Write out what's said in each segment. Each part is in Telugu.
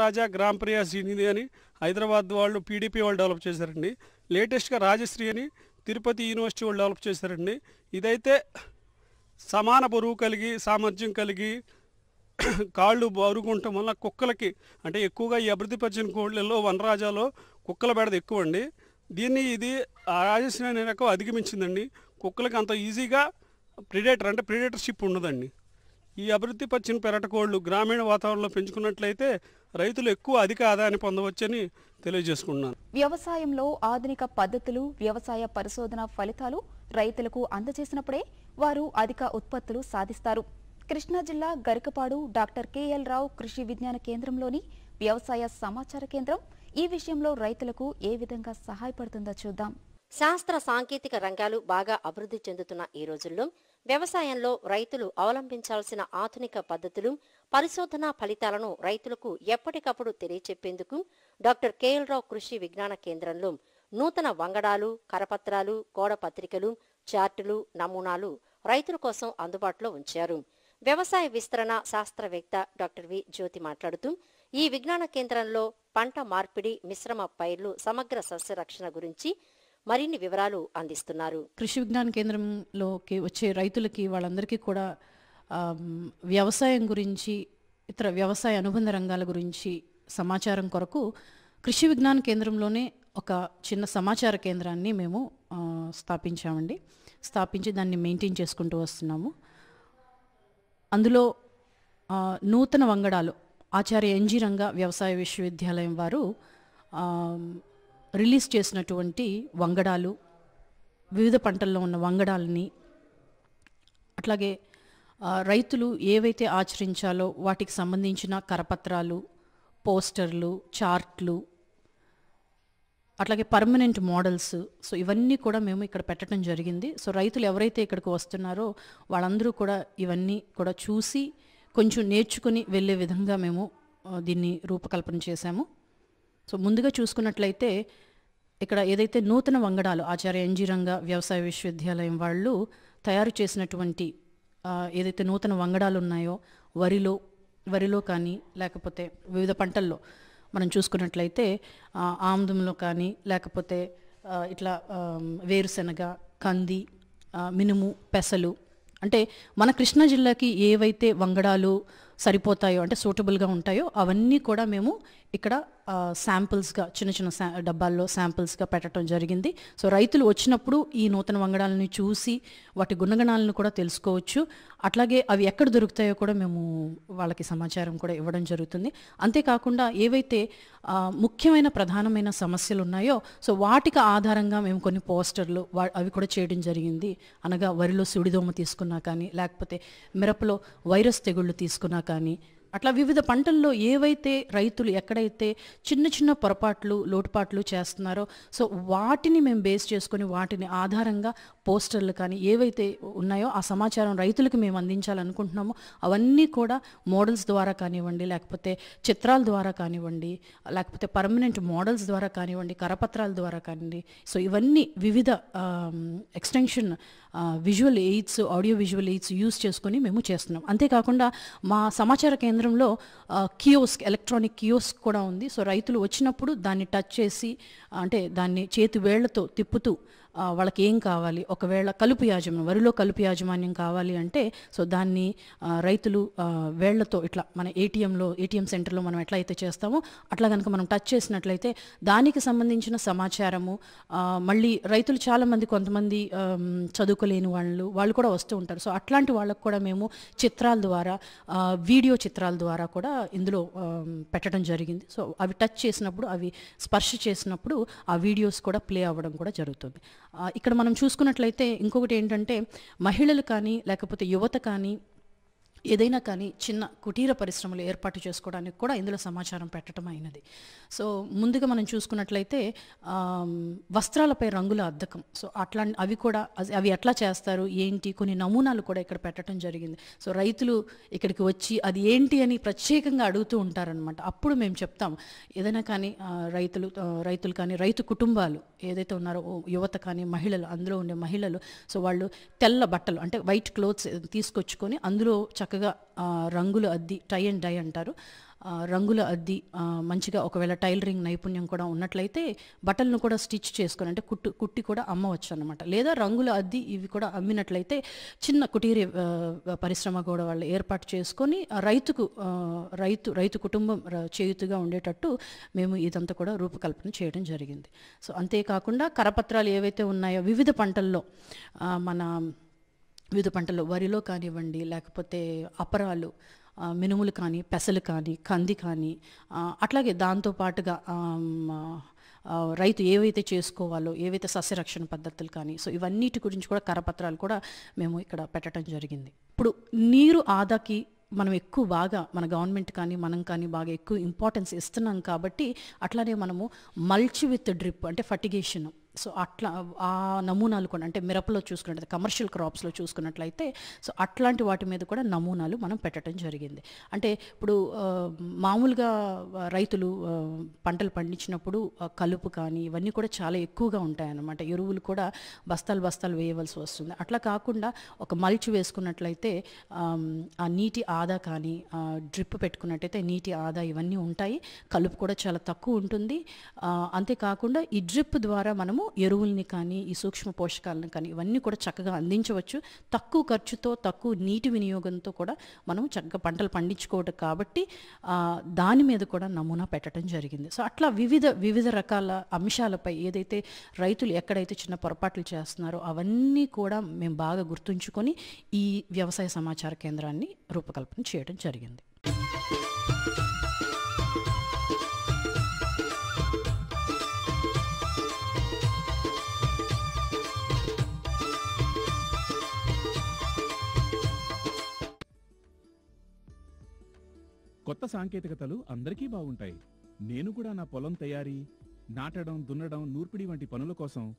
రాజా గ్రామ్ ప్రియా సినిది అని హైదరాబాద్ వాళ్ళు పీడీపీ వాళ్ళు డెవలప్ చేశారండి. లేటెస్ట్గా రాజశ్రీ అని తిరుపతి యూనివర్సిటీ వాళ్ళు డెవలప్ చేశారండి. ఇదైతే సమాన బరువు కలిగి సామర్థ్యం కలిగి కాళ్ళు బరువుగా ఉండటం వల్ల కుక్కలకి అంటే ఎక్కువగా ఈ అభివృద్ధి పరిచిన కోళ్ళల్లో వనరాజాలో కుక్కల బెడద ఎక్కువ అండి దీన్ని ఇది ఆ రాజశ్రీ అనే రకం అధిగమించిందండి. కుక్కలకి అంత ఈజీగా ప్రిడేటర్ అంటే ప్రిడేటర్షిప్ ఉండదండి. ఈ అభివృద్ధి పరిచిన పెరటకోళ్ళు గ్రామీణ వాతావరణంలో పెంచుకున్నట్లయితే రైతులు ఎక్కువ అధిక ఆదాయాన్ని పొందవచ్చని తెలియజేసుకుంటున్నాను. వ్యవసాయంలో ఆధునిక పద్ధతులు వ్యవసాయ పరిశోధన ఫలితాలు రైతులకు అందజేసినప్పుడే వారు అధిక ఉత్పత్తులు సాధిస్తారు. కృష్ణా జిల్లా గరికపాడు డాక్టర్ కెఎల్ రావు కృషి విజ్ఞాన కేంద్రంలోని వ్యవసాయ సమాచార కేంద్రం ఈ విషయంలో రైతులకు ఏ విధంగా సహాయపడుతుందో చూద్దాం. శాస్త్ర సాంకేతిక రంగాలు బాగా అభివృద్ధి చెందుతున్న ఈ రోజుల్లో వ్యవసాయంలో రైతులు అవలంబించాల్సిన ఆధునిక పద్ధతులు పరిశోధనా ఫలితాలను రైతులకు ఎప్పటికప్పుడు తెలియచెప్పేందుకు డాక్టర్ కేఎల్ రావు కృషి విజ్ఞాన కేంద్రంలో నూతన వంగడాలు కరపత్రాలు గోడ పత్రికలు చార్టులు నమూనాలు రైతుల కోసం అందుబాటులో ఉంచారు. వ్యవసాయ విస్తరణ శాస్త్రవేత్త డాక్టర్ వి జ్యోతి మాట్లాడుతూ ఈ విజ్ఞాన కేంద్రంలో పంట మార్పిడి మిశ్రమ పైర్లు సమగ్ర సస్య రక్షణ గురించి మరిన్ని వివరాలు అందిస్తున్నారు. కృషి విజ్ఞాన కేంద్రంలోకి వచ్చే రైతులకి వాళ్ళందరికీ కూడా వ్యవసాయం గురించి ఇతర వ్యవసాయ అనుబంధ రంగాల గురించి సమాచారం కొరకు కృషి విజ్ఞాన కేంద్రంలోనే ఒక చిన్న సమాచార కేంద్రాన్ని మేము స్థాపించామండి. స్థాపించి దాన్ని మెయింటైన్ చేసుకుంటూ వస్తున్నాము. అందులో నూతన వంగడాలు ఆచార్య ఎన్జీ రంగ వ్యవసాయ విశ్వవిద్యాలయం వారు రిలీజ్ చేసినటువంటి వంగడాలు వివిధ పంటల్లో ఉన్న వంగడాలని అట్లాగే రైతులు ఏవైతే ఆచరించాలో వాటికి సంబంధించిన కరపత్రాలు పోస్టర్లు చార్ట్లు అట్లాగే పర్మనెంట్ మోడల్స్ సో ఇవన్నీ కూడా మేము ఇక్కడ పెట్టడం జరిగింది. సో రైతులు ఎవరైతే ఇక్కడికి వస్తున్నారో వాళ్ళందరూ కూడా ఇవన్నీ కూడా చూసి కొంచెం నేర్చుకుని వెళ్ళే విధంగా మేము దీన్ని రూపకల్పన చేశాము. సో ముందుగా చూసుకున్నట్లయితే ఇక్కడ ఏదైతే నూతన వంగడాలు ఆచార్య ఎన్జీ రంగ వ్యవసాయ విశ్వవిద్యాలయం వాళ్ళు తయారు చేసినటువంటి ఏదైతే నూతన వంగడాలు ఉన్నాయో వరిలో వరిలో కానీ లేకపోతే వివిధ పంటల్లో మనం చూసుకున్నట్లయితే ఆముదంలో కానీ లేకపోతే ఇట్లా వేరుశనగ వేరుశెనగ కంది మినుము పెసలు అంటే మన కృష్ణా జిల్లాకి ఏవైతే వంగడాలు సరిపోతాయో అంటే సూటబుల్గా ఉంటాయో అవన్నీ కూడా మేము ఇక్కడ శాంపిల్స్గా చిన్న చిన్న శా డబ్బాల్లో శాంపిల్స్గా పెట్టడం జరిగింది. సో రైతులు వచ్చినప్పుడు ఈ నూతన వంగడాలని చూసి వాటి గుణగణాలను కూడా తెలుసుకోవచ్చు. అట్లాగే అవి ఎక్కడ దొరుకుతాయో కూడా మేము వాళ్ళకి సమాచారం కూడా ఇవ్వడం జరుగుతుంది. అంతేకాకుండా ఏవైతే ముఖ్యమైన ప్రధానమైన సమస్యలు ఉన్నాయో సో వాటికి ఆధారంగా మేము కొన్ని పోస్టర్లు వా అవి కూడా చేయడం జరిగింది. అనగా వరిలో సుడిదోమ తీసుకున్నా కానీ లేకపోతే మిరపలో వైరస్ తెగుళ్ళు తీసుకున్నా కానీ అట్లా వివిధ పంటల్లో ఏవైతే రైతులు ఎక్కడైతే చిన్న చిన్న పొరపాట్లు లోటుపాట్లు చేస్తున్నారో సో వాటిని మేము బేస్ చేసుకొని వాటిని ఆధారంగా పోస్టర్లు కానీ ఏవైతే ఉన్నాయో ఆ సమాచారం రైతులకు మేము అందించాలనుకుంటున్నామో. అవన్నీ కూడా మోడల్స్ ద్వారా కానివ్వండి లేకపోతే చిత్రాల ద్వారా కానివ్వండి లేకపోతే పర్మనెంట్ మోడల్స్ ద్వారా కానివ్వండి కరపత్రాల ద్వారా కానివ్వండి. సో ఇవన్నీ వివిధ extension visual aids audio visual aids use చేసుకొని మేము చేస్తున్నాం. అంతేకాకుండా మా సమాచార కేంద్రంలో కియోస్క్ ఎలక్ట్రానిక్ కియోస్క్ కూడా ఉంది. సో రైతులు వచ్చినప్పుడు దాన్ని టచ్ చేసి అంటే దాన్ని చేతి వేళ్ళతో తిప్పుతూ వాళ్ళకి ఏం కావాలి? ఒకవేళ కలుపు యాజమాన్యం వరిలో కలుపు యాజమాన్యం కావాలి అంటే సో దాన్ని రైతులు వేళ్ళతో ఇట్లా మన ఏటీఎంలో ఏటీఎం సెంటర్లో మనం ఎట్లా అయితే చేస్తామో అట్లా కనుక మనం టచ్ చేసినట్లయితే దానికి సంబంధించిన సమాచారము మళ్ళీ రైతులు చాలామంది కొంతమంది చదువుకోలేని వాళ్ళు వాళ్ళు కూడా వస్తూ ఉంటారు. సో అట్లాంటి వాళ్ళకు కూడా మేము చిత్రాల ద్వారా వీడియో చిత్రాల ద్వారా కూడా ఇందులో పెట్టడం జరిగింది. సో అవి టచ్ చేసినప్పుడు అవి స్పర్శ చేసినప్పుడు ఆ వీడియోస్ కూడా ప్లే అవ్వడం కూడా జరుగుతుంది. ఇక్కడ మనం చూసుకున్నట్లయితే ఇంకొకటి ఏంటంటే మహిళలు కానీ లేకపోతే యువత కానీ ఏదైనా కానీ చిన్న కుటీర పరిశ్రమలు ఏర్పాటు చేసుకోవడానికి కూడా ఇందులో సమాచారం పెట్టడం అయినది. సో ముందుగా మనం చూసుకున్నట్లయితే వస్త్రాలపై రంగుల అద్దకం. సో అట్లా అవి కూడా అవి- ఎట్లా చేస్తారు? ఏంటి? కొన్ని నమూనాలు కూడా ఇక్కడ పెట్టడం జరిగింది. సో రైతులు ఇక్కడికి వచ్చి అది ఏంటి అని ప్రత్యేకంగా అడుగుతూ ఉంటారనమాట అప్పుడు మేము చెప్తాం. ఏదైనా కానీ రైతులు రైతులు కానీ రైతు కుటుంబాలు ఏదైతే ఉన్నారో యువత కానీ మహిళలు అందులో ఉండే మహిళలు సో వాళ్ళు తెల్ల బట్టలు అంటే వైట్ క్లోత్స్ తీసుకొచ్చుకొని అందులో చక్క చక్కగా రంగులు అద్ది టై అండ్ డై అంటారు. రంగుల అద్ది మంచిగా ఒకవేళ టైలరింగ్ నైపుణ్యం కూడా ఉన్నట్లయితే బట్టలను కూడా స్టిచ్ చేసుకొని అంటే కుట్టు కుట్టి కూడా అమ్మవచ్చు అనమాట లేదా రంగుల అద్ది ఇవి కూడా అమ్మినట్లయితే చిన్న కుటీర పరిశ్రమ కూడా వాళ్ళు ఏర్పాటు చేసుకొని రైతుకు రైతు రైతు కుటుంబం చేయుతుగా ఉండేటట్టు మేము ఇదంతా కూడా రూపకల్పన చేయడం జరిగింది. సో అంతేకాకుండా కరపత్రాలు ఏవైతే ఉన్నాయో వివిధ పంటల్లో మన వివిధ పంటలు వరిలో కానివ్వండి లేకపోతే అపరాలు మినుములు కానీ పెసలు కానీ కంది కానీ అట్లాగే దాంతో పాటుగా రైతు ఏవైతే చేసుకోవాలో ఏవైతే సస్యరక్షణ పద్ధతులు కానీ సో ఇవన్నిటి గురించి కూడా కరపత్రాలు కూడా మేము ఇక్కడ పెట్టడం జరిగింది. ఇప్పుడు నీరు ఆదాకి మనం ఎక్కువ బాగా మన గవర్నమెంట్ కానీ మనం కానీ బాగా ఎక్కువ ఇంపార్టెన్స్ ఇస్తున్నాం కాబట్టి అట్లానే మనము మల్చి విత్ డ్రిప్ అంటే ఫర్టిగేషన్ సో అట్లా ఆ నమూనాలు కూడా అంటే మిరపలో చూసుకున్నట్లయితే కమర్షియల్ క్రాప్స్లో చూసుకున్నట్లయితే సో అట్లాంటి వాటి మీద కూడా నమూనాలు మనం పెట్టడం జరిగింది. అంటే ఇప్పుడు మామూలుగా రైతులు పంటలు పండించినప్పుడు కలుపు కానీ ఇవన్నీ కూడా చాలా ఎక్కువగా ఉంటాయన్నమాట. ఎరువులు కూడా బస్తాలు బస్తాలు వేయవలసి వస్తుంది. అట్లా కాకుండా ఒక మల్చి వేసుకున్నట్లయితే ఆ నీటి ఆదా కానీ డ్రిప్ పెట్టుకున్నట్టయితే నీటి ఆదా ఇవన్నీ ఉంటాయి. కలుపు కూడా చాలా తక్కువ ఉంటుంది. అంతేకాకుండా ఈ డ్రిప్ ద్వారా మనము ఎరువుల్ని కానీ ఈ సూక్ష్మ పోషకాలను కానీ ఇవన్నీ కూడా చక్కగా అందించవచ్చు. తక్కువ ఖర్చుతో తక్కువ నీటి వినియోగంతో కూడా మనం చక్కగా పంటలు పండించుకోవడం కాబట్టి దాని మీద కూడా నమూనా పెట్టడం జరిగింది. సో అట్లా వివిధ వివిధ రకాల అంశాలపై ఏదైతే రైతులు ఎక్కడైతే చిన్న పొరపాట్లు చేస్తున్నారో అవన్నీ కూడా మేము బాగా గుర్తుంచుకొని ఈ వ్యవసాయ సమాచార కేంద్రాన్ని రూపకల్పన చేయడం జరిగింది. కొత్త సాంకేతికతలు అందరికీ బాగుంటాయి. నేను కూడా నా పొలం తయారీ నాటడం దున్నడం నూర్పిడి వంటి పనుల కోసం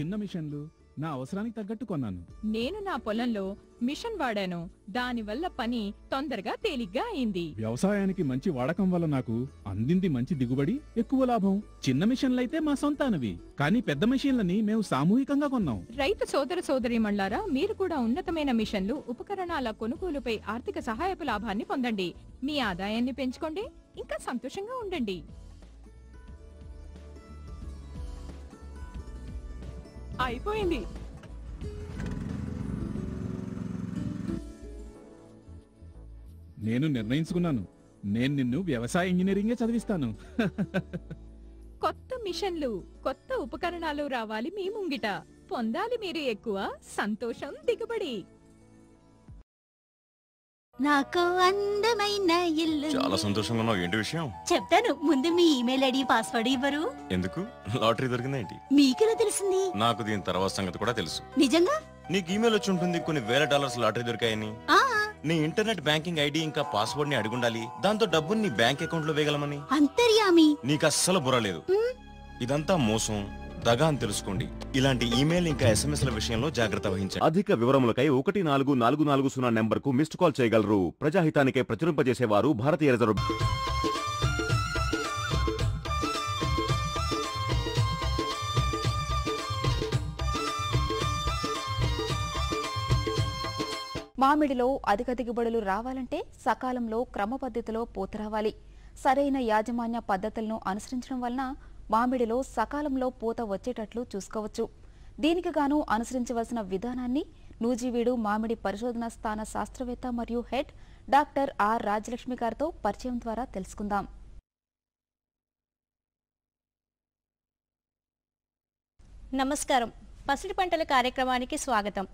చిన్న మిషన్లు నా అవసరానికి తగ్గట్టు కొన్నాను. నేను నా పొలంలో మిషన్ వాడాను. దానివల్ల పని తొందరగా తేలిగ్గా అయింది. వ్యవసాయానికి మంచి వాడకం వల్ల నాకు అందింది మంచి దిగుబడి ఎక్కువ లాభం. చిన్న మిషన్లైతే మా సొంతానవి. కానీ పెద్ద మిషన్లని మేము సామూహికంగా కొన్నాం. రైతు సోదర సోదరీమణ్లారా మీరు కూడా ఉన్నతమైన మిషన్లు ఉపకరణాల కొనుగోలుపై ఆర్థిక సహాయపు లాభాన్ని పొందండి. మీ ఆదాయాన్ని పెంచుకోండి. ఇంకా సంతోషంగా ఉండండి. అయిపోయింది. నేను నిర్ణయించుకున్నాను. నేను నిన్ను వ్యవసాయ ఇంజనీరింగే చదివిస్తాను. కొత్త మిషన్లు కొత్త ఉపకరణాలు రావాలి మీ ముంగిట. పొందాలి మీరు ఎక్కువ. సంతోషం దిగుబడి. నాకు అందమైన ఇల్లు. చాలా సంతోషంగా ఉన్నావు. ఏంటి విషయం? చెప్తాను. ముందు మీ ఇమెయిల్ ఐడి పాస్వర్డ్ ఇవ్వరు. ఎందుకు? లాటరీ దొరికిందేంటి మీకెలా తెలిసింది? నాకు దీని తర్వాత సంగతి కూడా తెలుసు. నిజంగా? నీకు ఈమెయిల్ వచ్చి ఉంటుంది. కొన్ని వేల డాలర్స్ లాటరీ దొరికాయని. ఆ. నీ ఇంటర్నెట్ బ్యాంకింగ్ ఐడి ఇంకా పాస్వర్డ్ని అడుగుండాలి దాంతో డబ్బుని నీ బ్యాంక్ అకౌంట్లో వేయగలమని. అంతర్యామి. నీకు అస్సలు బుర్ర లేదు. ఇదంతా మోసం. దగా అని తెలుసుకోండి. ఇలాంటి ఈమెయిల్ ఇంకా ఎస్ఎంఎస్ ల విషయంలో జాగ్రత్త వహించండి. అధిక వివరములకై ఒకటి నాలుగు నాలుగు నాలుగు సున్నా నెంబర్కు మిస్డ్ కాల్ చేయగలరు. ప్రజాహితానికై ప్రచురింపజేసేవారు భారతీయ రిజర్వ్ మామిడిలో అధిక దిగుబడులు రావాలంటే సకాలంలో క్రమ పద్ధతిలో పూత రావాలి. సరైన యాజమాన్య పద్ధతులను అనుసరించడం వలన మామిడిలో సకాలంలో పూత వచ్చేటట్లు చూసుకోవచ్చు. దీనికి గాను అనుసరించవలసిన విధానాన్ని నూజివీడు మామిడి పరిశోధన స్థాన శాస్త్రవేత్త మరియు హెడ్ డాక్టర్ ఆర్ రాజలక్ష్మి గారితో పరిచయం ద్వారా తెలుసుకుందాం. నమస్కారం. పసిడి పంటల కార్యక్రమానికి స్వాగతం.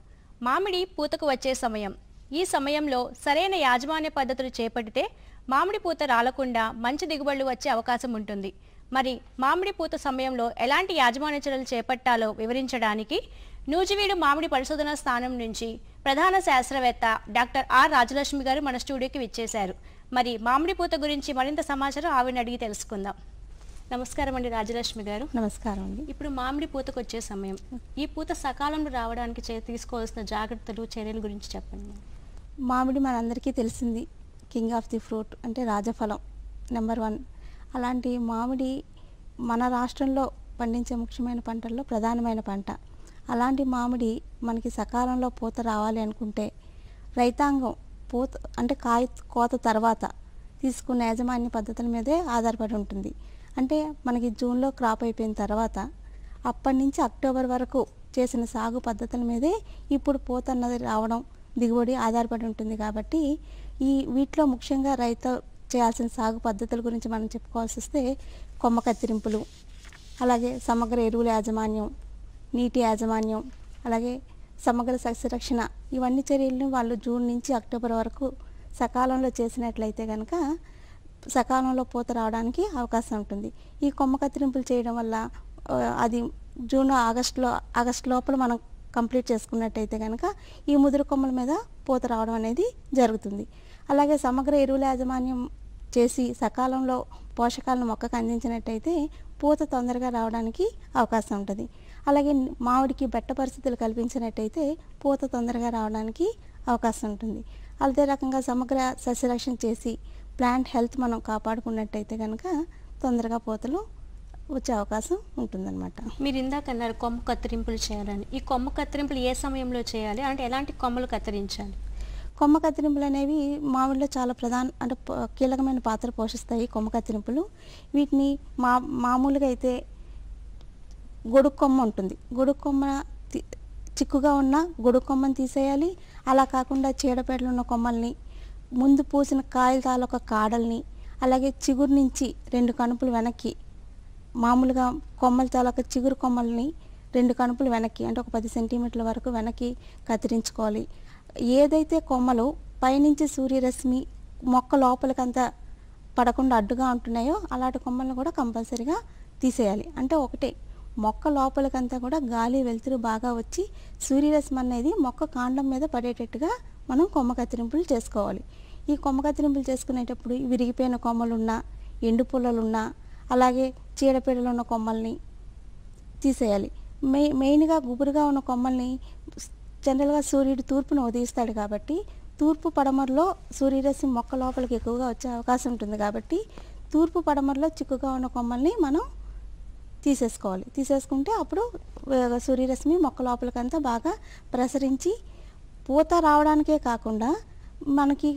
మామిడి పూతకు వచ్చే సమయం. ఈ సమయంలో సరైన యాజమాన్య పద్ధతులు చేపట్టితే మామిడి పూత రాలకుండా మంచి దిగుబడులు వచ్చే అవకాశం ఉంటుంది. మరి మామిడి పూత సమయంలో ఎలాంటి యాజమాన్య చర్యలు చేపట్టాలో వివరించడానికి నూజివీడు మామిడి పరిశోధన స్థానం నుంచి ప్రధాన శాస్త్రవేత్త డాక్టర్ ఆర్ రాజలక్ష్మి గారు మన స్టూడియోకి విచ్చేశారు. మరి మామిడి పూత గురించి మరింత సమాచారం ఆవిడని అడిగి తెలుసుకుందాం. నమస్కారం అండి రాజలక్ష్మి గారు. నమస్కారం అండి. ఇప్పుడు మామిడి పూతకు వచ్చే సమయం. ఈ పూత సకాలంలో రావడానికి చే తీసుకోవాల్సిన జాగ్రత్తలు చర్యల గురించి చెప్పండి. మామిడి మనందరికీ తెలిసింది కింగ్ ఆఫ్ ది ఫ్రూట్ అంటే రాజఫలం నెంబర్ వన్. అలాంటి మామిడి మన రాష్ట్రంలో పండించే ముఖ్యమైన పంటల్లో ప్రధానమైన పంట. అలాంటి మామిడి మనకి సకాలంలో పూత రావాలి అనుకుంటే రైతాంగం పూత అంటే కాయ కోత తర్వాత తీసుకున్న యాజమాన్య పద్ధతుల మీదే ఆధారపడి ఉంటుంది. అంటే మనకి జూన్లో క్రాప్ అయిపోయిన తర్వాత అప్పటి నుంచి అక్టోబర్ వరకు చేసిన సాగు పద్ధతుల మీదే ఇప్పుడు పూత అన్నది రావడం దిగుబడి ఆధారపడి ఉంటుంది కాబట్టి ఈ వీటిలో ముఖ్యంగా రైతు చేయాల్సిన సాగు పద్ధతుల గురించి మనం చెప్పుకోవాల్సి వస్తే కొమ్మ కత్తిరింపులు అలాగే సమగ్ర ఎరువుల యాజమాన్యం నీటి యాజమాన్యం అలాగే సమగ్ర సస్యరక్షణ ఇవన్నీ చర్యలను వాళ్ళు జూన్ నుంచి అక్టోబర్ వరకు సకాలంలో చేసినట్లయితే కనుక సకాలంలో పూత రావడానికి అవకాశం ఉంటుంది. ఈ కొమ్మ కత్తిరింపులు చేయడం వల్ల అది జూన్ ఆగస్టులో ఆగస్ట్ లోపల మనం కంప్లీట్ చేసుకున్నట్టయితే కనుక ఈ ముదురు కొమ్మల మీద పూత రావడం అనేది జరుగుతుంది. అలాగే సమగ్ర ఎరువుల యాజమాన్యం చేసి సకాలంలో పోషకాలను మొక్కకు అందించినట్టయితే పూత తొందరగా రావడానికి అవకాశం ఉంటుంది. అలాగే మామిడికి బెట్ట పరిస్థితులు కల్పించినట్టయితే పూత తొందరగా రావడానికి అవకాశం ఉంటుంది. అదే రకంగా సమగ్ర సస్యరక్షణ చేసి ప్లాంట్ హెల్త్ మనం కాపాడుకున్నట్టయితే కనుక తొందరగా పూతలు వచ్చే అవకాశం ఉంటుందన్నమాట. మీరు ఇందాక అన్నారు కొమ్మ కత్తిరింపులు చేయాలని. ఈ కొమ్మ కత్తిరింపులు ఏ సమయంలో చేయాలి? అంటే ఎలాంటి కొమ్మలు కత్తిరించాలి? కొమ్మ కత్తిరింపులు అనేవి మామిడిలో చాలా ప్రధాన అంటే కీలకమైన పాత్ర పోషిస్తాయి కొమ్మ కత్తిరింపులు. వీటిని మా మామూలుగా అయితే గొడుగు కొమ్మ ఉంటుంది. గొడుగు కొమ్మ చిక్కుగా ఉన్న గొడుగు కొమ్మని తీసేయాలి. అలా కాకుండా చీడపేటలు ఉన్న కొమ్మల్ని ముందు పూసిన కాయల తాలూకా కాడల్ని అలాగే చిగురు నుంచి రెండు కణుపులు వెనక్కి మామూలుగా కొమ్మల తాలూకా చిగురు కొమ్మల్ని రెండు కణుపులు వెనక్కి అంటే ఒక పది సెంటీమీటర్ల వరకు వెనక్కి కత్తిరించుకోవాలి. ఏదైతే కొమ్మలు పైనుంచి సూర్యరశ్మి మొక్క లోపలికంతా పడకుండా అడ్డుగా ఉంటున్నాయో అలాంటి కొమ్మలను కూడా కంపల్సరీగా తీసేయాలి. అంటే ఒకటే మొక్క లోపలికంతా కూడా గాలి వెలుతురు బాగా వచ్చి సూర్యరశ్మి అనేది మొక్క కాండం మీద పడేటట్టుగా మనం కొమ్మ కత్తిరింపులు చేసుకోవాలి. ఈ కొమ్మ కత్తిరింపులు చేసుకునేటప్పుడు విరిగిపోయిన కొమ్మలున్నా ఎండు పుల్లలున్నా అలాగే చీడపీడలు ఉన్న కొమ్మల్ని తీసేయాలి. మెయి మెయిన్గా గుబురుగా ఉన్న కొమ్మల్ని జనరల్గా సూర్యుడు తూర్పును ఉదయిస్తాడు కాబట్టి తూర్పు పడమరలో సూర్యరశ్మి మొక్క లోపలికి ఎక్కువగా వచ్చే అవకాశం ఉంటుంది కాబట్టి తూర్పు పడమరలో చిక్కుగా ఉన్న కొమ్మల్ని మనం తీసేసుకోవాలి. తీసేసుకుంటే అప్పుడు సూర్యరశ్మి మొక్క లోపలికంతా బాగా ప్రసరించి పూత రావడానికే కాకుండా మనకి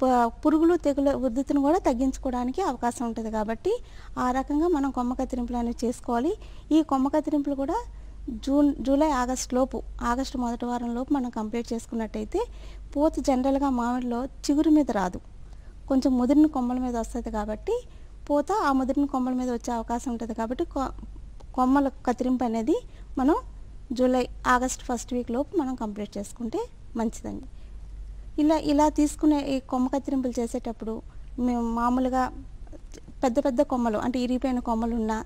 ప- పురుగులు తెగులు ఉద్ధృతిని కూడా తగ్గించుకోవడానికి అవకాశం ఉంటుంది కాబట్టి ఆ రకంగా మనం కొమ్మ కత్తిరింపులు అనేవి చేసుకోవాలి. ఈ కొమ్మ కత్తిరింపులు కూడా జూన్ జూలై ఆగస్ట్ లోపు ఆగస్టు మొదటి వారం లోపు మనం కంప్లీట్ చేసుకున్నట్టయితే పూత జనరల్గా మామిడిలో చిగురు మీద రాదు. కొంచెం ముదిరిన కొమ్మల మీద వస్తుంది కాబట్టి పూత ఆ ముదిరిన కొమ్మల మీద వచ్చే అవకాశం ఉంటుంది కాబట్టి కొ- కొమ్మల కత్తిరింపు అనేది మనం జూలై ఆగస్ట్ ఫస్ట్ వీక్ లోపు మనం కంప్లీట్ చేసుకుంటే మంచిదండి. ఇలా ఇలా తీసుకునే ఈ కొమ్మ కత్తిరింపులు చేసేటప్పుడు మేము మామూలుగా పెద్ద పెద్ద కొమ్మలు అంటే ఇరిగిపోయిన కొమ్మలు ఉన్నా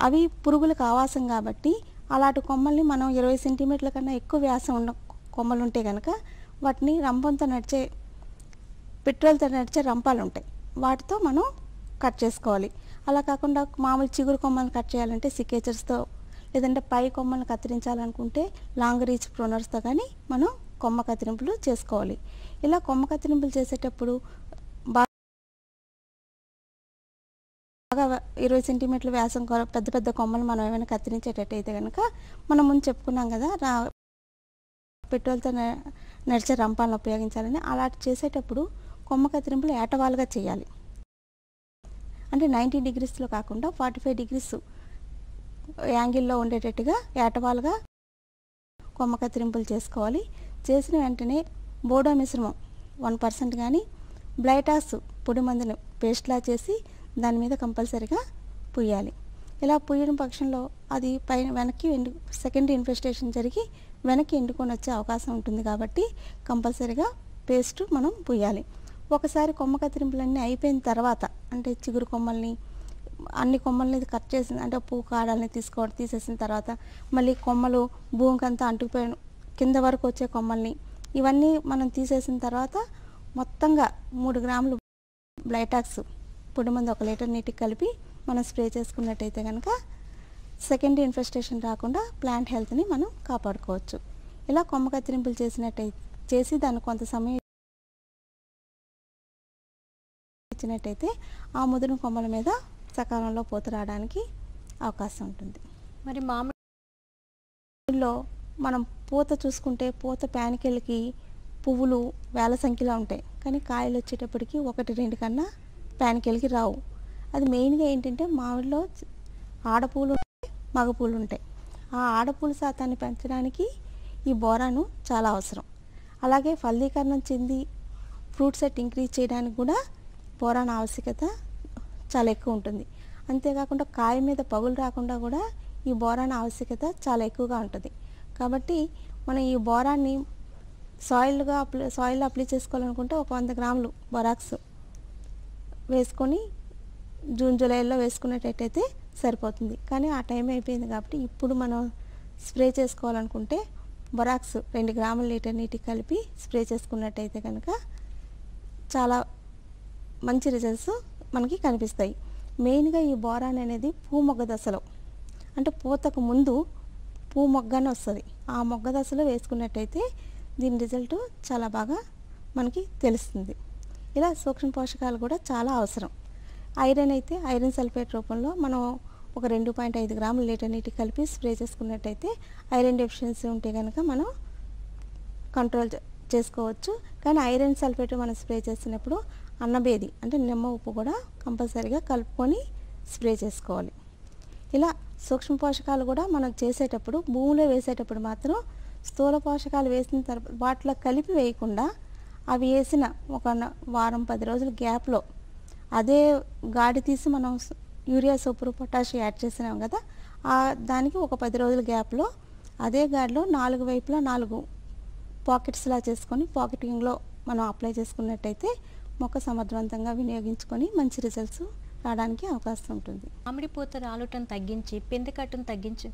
అవి పురుగులకు ఆవాసం కాబట్టి అలాంటి కొమ్మల్ని మనం ఇరవై సెంటీమీటర్ల కన్నా ఎక్కువ వ్యాసం ఉన్న కొమ్మలు ఉంటే కనుక వాటిని రంపంతో నడిచే పెట్రోల్తో నడిచే రంపాలు ఉంటాయి వాటితో మనం కట్ చేసుకోవాలి. అలా కాకుండా మామూలు చిగురు కొమ్మలు కట్ చేయాలంటే సికేచర్స్తో లేదంటే పై కొమ్మలను కత్తిరించాలనుకుంటే లాంగ్ రీచ్ ప్రోనర్స్తో కానీ మనం కొమ్మ కత్తిరింపులు చేసుకోవాలి. ఇలా కొమ్మ కత్తిరింపులు చేసేటప్పుడు బాగా ఇరవై సెంటీమీటర్ల వ్యాసం కొర- పెద్ద పెద్ద కొమ్మలు మనం ఏమైనా కత్తిరించేటట్టయితే కనుక మనం ముందు చెప్పుకున్నాం కదా రా పెట్రోల్తో నడిచే రంపాలను ఉపయోగించాలని అలా చేసేటప్పుడు కొమ్మ కత్తిరింపులు ఏటవాలుగా చేయాలి. అంటే నైంటీ డిగ్రీస్లో కాకుండా ఫార్టీ ఫైవ్ డిగ్రీస్ యాంగిల్లో ఉండేటట్టుగా ఏటవాలుగా కొమ్మ కత్తిరింపులు చేసుకోవాలి. చేసిన వెంటనే బోడో మిశ్రమం వన్ పర్సెంట్ కానీ బ్లైటాస్ పొడి మందును పేస్ట్లా చేసి దాని మీద కంపల్సరీగా పుయ్యాలి. ఇలా పుయ్యడం పక్షంలో అది పైన వెనక్కి ఎండు సెకండ్ ఇన్ఫెస్టేషన్ జరిగి వెనక్కి ఎండుకొని వచ్చే అవకాశం ఉంటుంది కాబట్టి కంపల్సరీగా పేస్ట్ మనం పుయ్యాలి. ఒకసారి కొమ్మ కత్తిరింపులన్నీ అయిపోయిన తర్వాత అంటే చిగురు కొమ్మల్ని అన్ని కొమ్మల్ని కట్ చేసిన అంటే పువ్వు కాడాలని తీసుకోవడం తీసేసిన తర్వాత మళ్ళీ కొమ్మలు భూమికంతా అంటుకుపోయిన కింద వరకు వచ్చే కొమ్మల్ని ఇవన్నీ మనం తీసేసిన తర్వాత మొత్తంగా మూడు గ్రాములు బ్లైటాక్స్ పొడి మందు ఒక లీటర్ నీటికి కలిపి మనం స్ప్రే చేసుకున్నట్టయితే కనుక సెకండ్ ఇన్ఫెస్టేషన్ రాకుండా ప్లాంట్ హెల్త్ని మనం కాపాడుకోవచ్చు. ఇలా కొమ్మ కత్తిరింపులు చేసినట్టయితే చేసి దాన్ని కొంత సమయం ఇచ్చినట్టయితే ఆ ముదిరిన కొమ్మల మీద సకాలంలో పూత రావడానికి అవకాశం ఉంటుంది. మరి మామిడి లో మనం పూత చూసుకుంటే పూత ప్యానికెళ్ళకి పువ్వులు వేల సంఖ్యలో ఉంటాయి. కానీ కాయలు వచ్చేటప్పటికి ఒకటి రెండు కన్నా ప్యానికెల్కి రావు. అది మెయిన్గా ఏంటంటే మామిడిలో ఆడపూలు ఉంటాయి మగపూలు ఉంటాయి. ఆ ఆడపూల శాతాన్ని పెంచడానికి ఈ బోరాను చాలా అవసరం. అలాగే ఫలదీకరణం చెంది ఫ్రూట్ సెట్ ఇంక్రీజ్ చేయడానికి కూడా బోరాన్ ఆవశ్యకత చాలా ఎక్కువ ఉంటుంది. అంతేకాకుండా కాయ మీద పగులు రాకుండా కూడా ఈ బోరాన్ ఆవశ్యకత చాలా ఎక్కువగా ఉంటుంది. కాబట్టి మనం ఈ బోరాన్ని సాయిల్గా అప్లై సాయిల్ అప్లై చేసుకోవాలనుకుంటే ఒక వంద గ్రాములు బొరాక్స్ వేసుకొని జూన్ జూలైలో వేసుకునేటట్టయితే సరిపోతుంది. కానీ ఆ టైం అయిపోయింది కాబట్టి ఇప్పుడు మనం స్ప్రే చేసుకోవాలనుకుంటే బొరాక్స్ రెండు గ్రాముల లీటర్ నీటి కలిపి స్ప్రే చేసుకున్నట్టయితే కనుక చాలా మంచి రిజల్ట్స్ మనకి కనిపిస్తాయి. మెయిన్గా ఈ బోరాన్ అనేది పూ మొగ్గ దశలో. అంటే పూతకు ముందు పూ మొగ్గని వస్తుంది. ఆ మొగ్గ దశలో వేసుకున్నట్టయితే దీని రిజల్ట్ చాలా బాగా మనకి తెలుస్తుంది. ఇలా సూక్ష్మ పోషకాలు కూడా చాలా అవసరం. ఐరన్ అయితే ఐరన్ సల్ఫేట్ రూపంలో మనం ఒక రెండు పాయింట్ ఐదు గ్రాముల లీటర్ నీటి కలిపి స్ప్రే చేసుకున్నట్టయితే ఐరన్ డెఫిషియన్సీ ఉంటే కనుక మనం కంట్రోల్ చేసుకోవచ్చు. కానీ ఐరన్ సల్ఫేట్ మనం స్ప్రే చేసినప్పుడు అన్నబేది అంటే నిమ్మ ఉప్పు కూడా కంపల్సరీగా కలుపుకొని స్ప్రే చేసుకోవాలి. ఇలా సూక్ష్మ పోషకాలు కూడా మనం చేసేటప్పుడు భూమిలో వేసేటప్పుడు మాత్రం స్థూల పోషకాలు వేసిన తర్వాత వాటిలో కలిపి వేయకుండా అవి వేసిన ఒక వారం పది రోజుల గ్యాప్లో అదే గాడి తీసి మనం యూరియా సూపర్ పొటాష్ యాడ్ చేసినాం కదా ఆ దానికి ఒక పది రోజుల గ్యాప్లో అదే గాడిలో నాలుగు వైపులా నాలుగు పాకెట్స్లా చేసుకొని పాకెటింగ్లో మనం అప్లై చేసుకున్నట్టయితే మొక్క సమర్థవంతంగా వినియోగించుకొని మంచి రిజల్ట్స్ రావడానికి అవకాశం ఉంటుంది. మామిడి పూత రాలుటను తగ్గించి పిండి కట్టును తగ్గించి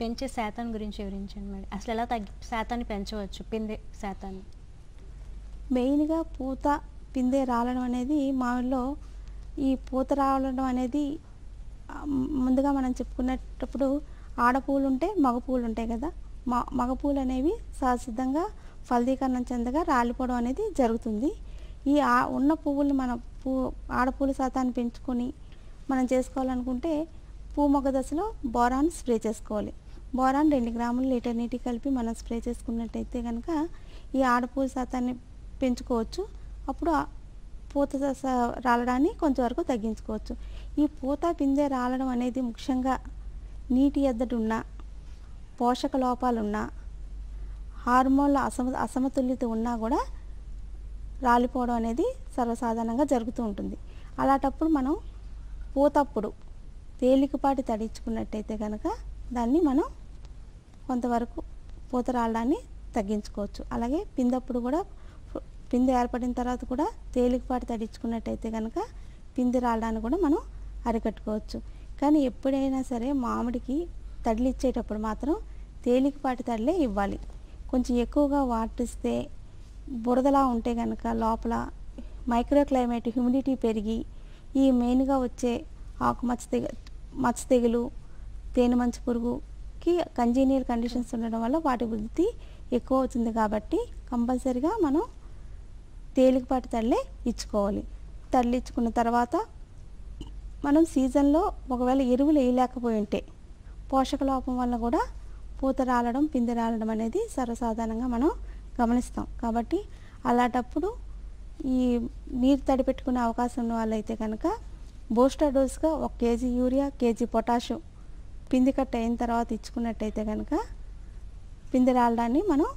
పెంచే శాతం గురించి వివరించండి మేడం. అసలు ఎలా తగ్గి శాతాన్ని పెంచవచ్చు పిండి శాతాన్ని? మెయిన్గా పూత పిందె రాలడం అనేది మామిడిలో ఈ పూత రాలడం అనేది ముందుగా మనం చెప్పుకునేటప్పుడు ఆడపూలు ఉంటే మగపూలు ఉంటాయి కదా. మ మగపూలు అనేవి సహసిద్ధంగా ఫలదీకరణం చెందగా రాలిపోవడం అనేది జరుగుతుంది. ఈ ఆ ఉన్న పువ్వులు మన పూ ఆడపూల శాతాన్ని పెంచుకొని మనం చేసుకోవాలనుకుంటే పూ మొగ్గ దశలో బోరాన్ స్ప్రే చేసుకోవాలి. బోరాన్ రెండు గ్రాములు లీటర్ నీటి కలిపి మనం స్ప్రే చేసుకున్నట్టయితే కనుక ఈ ఆడపూల శాతాన్ని పెంచుకోవచ్చు. అప్పుడు పూత దశ రాలడాన్ని కొంతవరకు తగ్గించుకోవచ్చు. ఈ పూత పిందె రాలడం అనేది ముఖ్యంగా నీటి ఎద్దటిన్న పోషక లోపాలున్నా హార్మోన్ల అసమ అసమతుల్యత ఉన్నా కూడా రాలిపోవడం అనేది సర్వసాధారణంగా జరుగుతూ ఉంటుంది. అలాంటప్పుడు మనం పూతప్పుడు తేలికపాటి తడించుకున్నట్టయితే కనుక దాన్ని మనం కొంతవరకు పూత రాలడాన్ని తగ్గించుకోవచ్చు. అలాగే పిందప్పుడు కూడా పిందె ఏర్పడిన తర్వాత కూడా తేలికపాటి తడించుకున్నట్టయితే కనుక పిందె రావడానికి కూడా మనం అరికట్టుకోవచ్చు. కానీ ఎప్పుడైనా సరే మామిడికి తడిలు ఇచ్చేటప్పుడు మాత్రం తేలికపాటి తడిలే ఇవ్వాలి. కొంచెం ఎక్కువగా వాటిస్తే బురదలా ఉంటే కనుక లోపల మైక్రో క్లైమేట్ హ్యూమిడిటీ పెరిగి ఈ మెయిన్గా వచ్చే ఆకు మచ్చ తెగ మచ్చ తెగులు తేనె మంచు పురుగుకి కంజీనియర్ కండిషన్స్ ఉండడం వల్ల వాటి వృద్ధి ఎక్కువ అవుతుంది కాబట్టి కంపల్సరిగా మనం తేలికపాటి తళ్ళే ఇచ్చుకోవాలి. తళ్ళు ఇచ్చుకున్న తర్వాత మనం సీజన్లో ఒకవేళ ఎరువులు వేయలేకపోయి ఉంటే పోషక లోపం వల్ల కూడా పూత రాలడం పిందె రాలడం అనేది సర్వసాధారణంగా మనం గమనిస్తాం. కాబట్టి అలాంటప్పుడు ఈ నీరు తడిపెట్టుకునే అవకాశం ఉన్న వాళ్ళైతే కనుక బూస్టర్ డోస్గా ఒక కేజీ యూరియా కేజీ పొటాషు పిండి కట్ట అయిన తర్వాత ఇచ్చుకున్నట్టయితే కనుక పిందె రాలడాన్ని మనం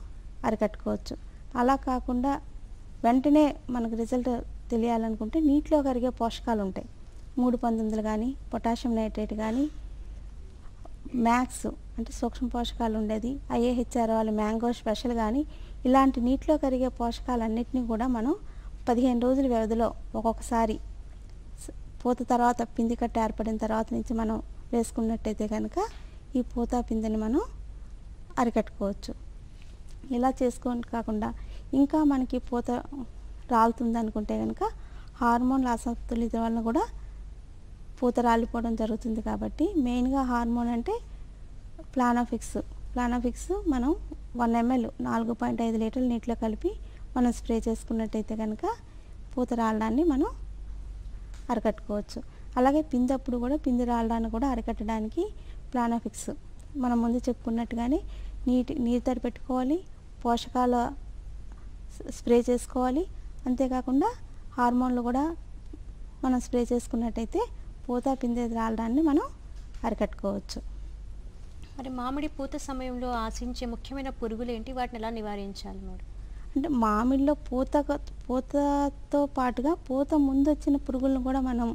అరికట్టుకోవచ్చు. అలా కాకుండా వెంటనే మనకు రిజల్ట్ తెలియాలనుకుంటే నీటిలో కరిగే పోషకాలు ఉంటాయి. మూడు పంతొమ్మిదిలు కానీ పొటాషియం నైట్రేట్ కానీ మ్యాక్స్ అంటే సూక్ష్మ పోషకాలు ఉండేది. ఐఏహెచ్ఆర్ వాళ్ళు మ్యాంగో స్పెషల్ కానీ ఇలాంటి నీటిలో కరిగే పోషకాలన్నింటినీ కూడా మనం పదిహేను రోజుల వ్యవధిలో ఒక్కొక్కసారి పూత తర్వాత పిండి కట్ట ఏర్పడిన తర్వాత నుంచి మనం వేసుకున్నట్టయితే కనుక ఈ పూత పిండిని మనం అరికట్టుకోవచ్చు. ఇలా చేసుకొని కాకుండా ఇంకా మనకి పూత రాలుతుంది అనుకుంటే కనుక హార్మోన్ల అసంతులిత వలన కూడా పూత రాలిపోవడం జరుగుతుంది కాబట్టి మెయిన్గా హార్మోన్ అంటే ప్లానోఫిక్స్. ప్లానోఫిక్స్ మనం వన్ ఎంఎల్ నాలుగు పాయింట్ ఐదు లీటర్ల నీటిలో కలిపి మనం స్ప్రే చేసుకున్నట్టయితే కనుక పూత రాలడాన్ని మనం అరికట్టుకోవచ్చు. అలాగే పిందప్పుడు కూడా పిండి రాలడాన్ని కూడా అరికట్టడానికి ప్లానోఫిక్స్. మనం ముందు చెప్పుకున్నట్టుగానే నీటి నీరు తడి పెట్టుకోవాలి పోషకాల స్ప్రే చేసుకోవాలి. అంతేకాకుండా హార్మోన్లు కూడా మనం స్ప్రే చేసుకున్నట్టయితే పూత పిందె రాలడాన్ని మనం అరికట్టుకోవచ్చు. మరి మామిడి పూత సమయంలో ఆశించే ముఖ్యమైన పురుగులు ఏంటి? వాటిని ఎలా నివారించాలి మేడం? అంటే మామిడిలో పూత పూతతో పాటుగా పూత ముందు వచ్చిన పురుగులను కూడా మనం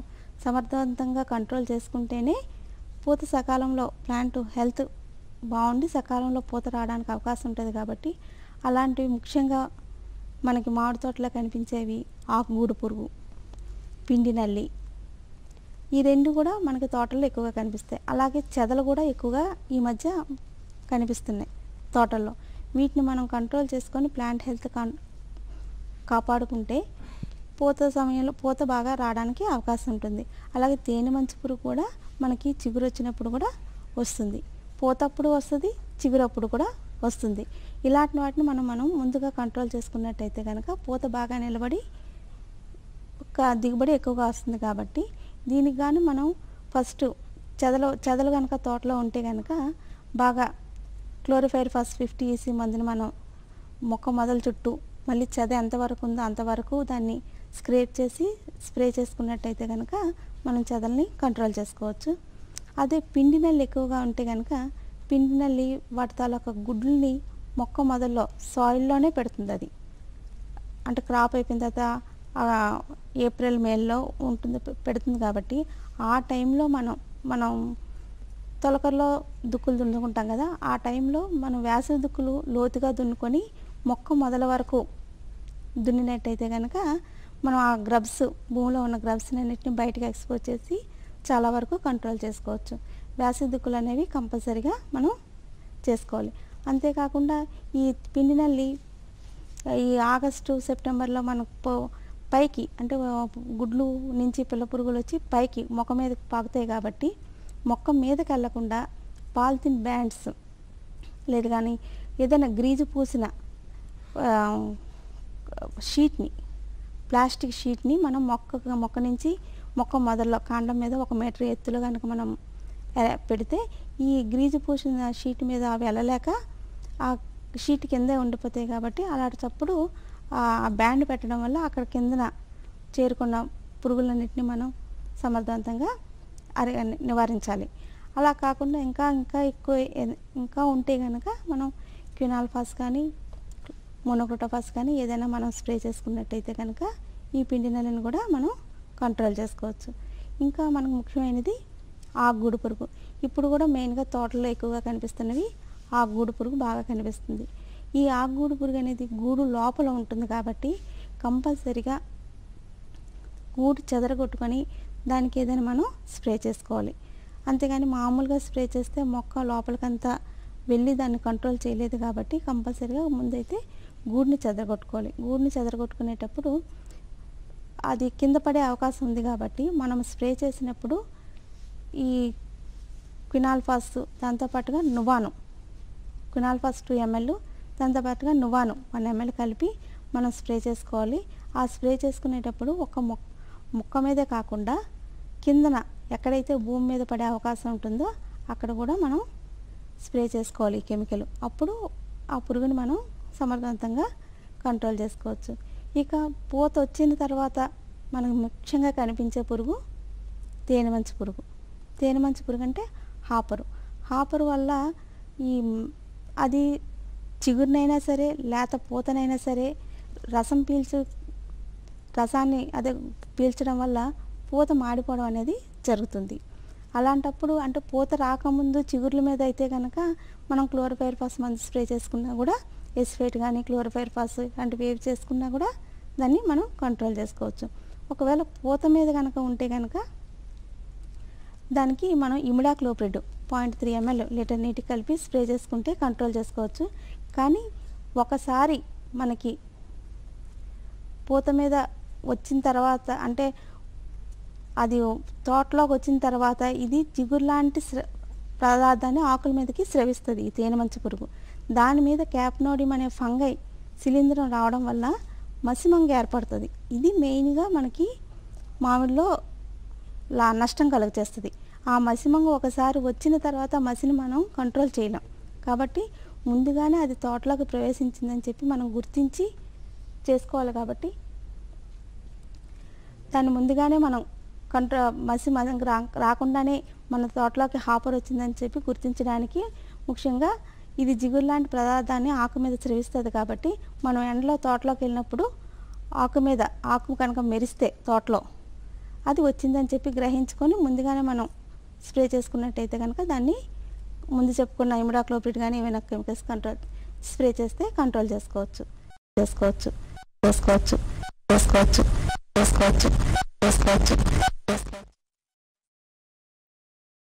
సమర్థవంతంగా కంట్రోల్ చేసుకుంటేనే పూత సకాలంలో ప్లాంట్ హెల్త్ బాగుండి సకాలంలో పూత రావడానికి అవకాశం ఉంటుంది కాబట్టి అలాంటివి ముఖ్యంగా మనకి మామిడి తోటలో కనిపించేవి ఆకుగూడు పురుగు పిండి నల్లి. ఈ రెండు కూడా మనకి తోటల్లో ఎక్కువగా కనిపిస్తాయి. అలాగే చెదలు కూడా ఎక్కువగా ఈ మధ్య కనిపిస్తున్నాయి తోటల్లో. వీటిని మనం కంట్రోల్ చేసుకొని ప్లాంట్ హెల్త్ కాన్ కాపాడుకుంటే పూత సమయంలో పూత బాగా రావడానికి అవకాశం ఉంటుంది. అలాగే తేనె మంచు పురుగు కూడా మనకి చిగురు వచ్చినప్పుడు కూడా వస్తుంది. పూతప్పుడు వస్తుంది చిగురప్పుడు కూడా వస్తుంది. ఇలాంటి వాటిని మనం మనం ముందుగా కంట్రోల్ చేసుకున్నట్టయితే కనుక పూత బాగా నిలబడి ఒక దిగుబడి ఎక్కువగా వస్తుంది కాబట్టి దీనికి గాను మనం ఫస్ట్ చెదలు చెదలు కనుక తోటలో ఉంటే కనుక బాగా క్లోరిఫైర్ ఫస్ట్ ఫిఫ్టీ ఈసీ మందుని మనం మొక్క మొదల చుట్టూ మళ్ళీ చెద ఎంతవరకు ఉందో అంతవరకు దాన్ని స్క్రేప్ చేసి స్ప్రే చేసుకున్నట్టయితే కనుక మనం చెదల్ని కంట్రోల్ చేసుకోవచ్చు. అదే పిండి నల్లి ఎక్కువగా ఉంటే కనుక పిండి నల్లి వాటి తాలూకా గుడ్లని మొక్క మొదల్లో సాయిల్లోనే పెడుతుంది అది. అంటే క్రాప్ అయిపోయిన తర్వాత ఏప్రిల్ మేలో ఉంటుంది పె- పెడుతుంది కాబట్టి ఆ టైంలో మనం మనం తొలకరలో దుక్కులు దున్నుకుంటాం కదా ఆ టైంలో మనం వేసవి దుక్కులు లోతుగా దున్నుకొని మొక్క మొదల వరకు దున్నినట్టయితే కనుక మనం ఆ గ్రబ్స్ భూమిలో ఉన్న గ్రబ్స్ అన్నింటిని బయటకు ఎక్స్పోజ్ చేసి చాలా వరకు కంట్రోల్ చేసుకోవచ్చు. వేసవి దుక్కులు అనేవి కంపల్సరీగా మనం చేసుకోవాలి. అంతేకాకుండా ఈ పిండి నల్లి ఈ ఆగస్టు సెప్టెంబర్లో మనకు పైకి అంటే గుడ్లు నుంచి పిల్ల పురుగులు వచ్చి పైకి మొక్క మీదకి పాకుతాయి కాబట్టి మొక్క మీదకి వెళ్ళకుండా పాలిథిన్ బ్యాండ్స్ లేదు కానీ ఏదైనా గ్రీజు పూసిన షీట్ని ప్లాస్టిక్ షీట్ని మనం మొక్క మొక్క నుంచి మొక్క మొదల్లో కాండం మీద ఒక మీటర్ ఎత్తులో కనుక మనం పెడితే ఈ గ్రీజు పూసిన షీట్ మీద అవి వెళ్ళలేక ఆ షీట్ కిందే ఉండిపోతాయి కాబట్టి అలాంటప్పుడు ఆ బ్యాండ్ పెట్టడం వల్ల అక్కడ కిందన చేరుకున్న పురుగులన్నిటిని మనం సమర్థవంతంగా అరి నివారించాలి. అలా కాకుండా ఇంకా ఇంకా ఎక్కువ ఇంకా ఉంటే కనుక మనం క్వినాల్ఫాస్ కానీ మోనోక్రోటోఫాస్ కానీ ఏదైనా మనం స్ప్రే చేసుకున్నట్టయితే కనుక ఈ పిండి నెలను కూడా మనం కంట్రోల్ చేసుకోవచ్చు. ఇంకా మనకు ముఖ్యమైనది ఆకుగూడు పురుగు. ఇప్పుడు కూడా మెయిన్గా తోటలో ఎక్కువగా కనిపిస్తున్నవి ఆకుగూడు పురుగు బాగా కనిపిస్తుంది. ఈ ఆకుగూడు పురుగు అనేది గూడు లోపల ఉంటుంది కాబట్టి కంపల్సరిగా గూడు చెదరగొట్టుకొని దానికి ఏదైనా మనం స్ప్రే చేసుకోవాలి. అంతేగాని మామూలుగా స్ప్రే చేస్తే మొక్క లోపలికంతా వెళ్ళి దాన్ని కంట్రోల్ చేయలేదు కాబట్టి కంపల్సరీగా ముందైతే గూడిని చెదరగొట్టుకోవాలి. గూడిని చెదరగొట్టుకునేటప్పుడు అది కింద పడే అవకాశం ఉంది కాబట్టి మనం స్ప్రే చేసినప్పుడు ఈ క్వినాల్ఫాస్ దాంతోపాటుగా నువాను. క్వినాల్ఫాస్ టూ ఎంఎల్ దాంతోపాటుగా నువాను వన్ ఎంఎల్ కలిపి మనం స్ప్రే చేసుకోవాలి. ఆ స్ప్రే చేసుకునేటప్పుడు ఒక మొక్క మొక్క మీదే కాకుండా కిందన ఎక్కడైతే భూమి మీద పడే అవకాశం ఉంటుందో అక్కడ కూడా మనం స్ప్రే చేసుకోవాలి కెమికల్. అప్పుడు ఆ పురుగుని మనం సమర్థవంతంగా కంట్రోల్ చేసుకోవచ్చు. ఇక పూత వచ్చిన తర్వాత మనకు ముఖ్యంగా కనిపించే పురుగు తేనె మంచి పురుగు. తేనె మంచి పురుగు అంటే హాపరు. హాపరు వల్ల ఈ అది చిగురునైనా సరే లేత పూతనైనా సరే రసం పీల్చు రసాన్ని అదే పీల్చడం వల్ల పూత మాడిపోవడం అనేది జరుగుతుంది. అలాంటప్పుడు అంటే పూత రాకముందు చిగుర్ల మీద అయితే కనుక మనం క్లోరోఫైర్ ఫాస్ మందు స్ప్రే చేసుకున్నా కూడా ఎస్ఫేట్ కానీ క్లోరోఫైర్ ఫాస్ ఇలాంటివి వేవ్ చేసుకున్నా కూడా దాన్ని మనం కంట్రోల్ చేసుకోవచ్చు. ఒకవేళ పూత మీద కనుక ఉంటే కనుక దానికి మనం imidacloprid point three ML litre నీటి కలిపి స్ప్రే చేసుకుంటే కంట్రోల్ చేసుకోవచ్చు. కానీ ఒకసారి మనకి పూత మీద వచ్చిన తర్వాత అంటే అది తోటలోకి వచ్చిన తర్వాత ఇది జిగురు లాంటి పదార్థాన్ని ఆకుల మీదకి స్రవిస్తుంది ఈ తేనె మంచి పురుగు. దాని మీద క్యాప్నోడియం అనే ఫంగై శిలీంధ్రం రావడం వల్ల మసిమంగ ఏర్పడుతుంది. ఇది మెయిన్గా మనకి మామిడిలో లా నష్టం కలుగచేస్తుంది. ఆ మసిమంగు ఒకసారి వచ్చిన తర్వాత మసిని మనం కంట్రోల్ చేయలేం. కాబట్టి ముందుగానే అది తోటలోకి ప్రవేశించిందని చెప్పి మనం గుర్తించి చేసుకోవాలి కాబట్టి దాన్ని ముందుగానే మనం కంట్రో మసి మనం రా రాకుండానే మన తోటలోకి హాపర్ వచ్చిందని చెప్పి గుర్తించడానికి ముఖ్యంగా ఇది జిగురు లాంటి పదార్థాన్ని ఆకు మీద స్రవిస్తుంది కాబట్టి మనం ఎండలో తోటలోకి వెళ్ళినప్పుడు ఆకు మీద ఆకు కనుక మెరిస్తే తోటలో అది వచ్చిందని చెప్పి గ్రహించుకొని ముందుగానే మనం స్ప్రే చేసుకున్నట్టయితే కనుక దాన్ని ముందు చెప్పుకున్న ఇమిడాక్లోపిడ్ కానీ ఏమైనా కెమికల్స్ కంట్రోల్ స్ప్రే చేస్తే కంట్రోల్ చేసుకోవచ్చు చేసుకోవచ్చు. చేసుకోవచ్చు. చేసుకోవచ్చు. చేసుకోవచ్చు. చేసుకోవచ్చు. చేసుకోవచ్చు.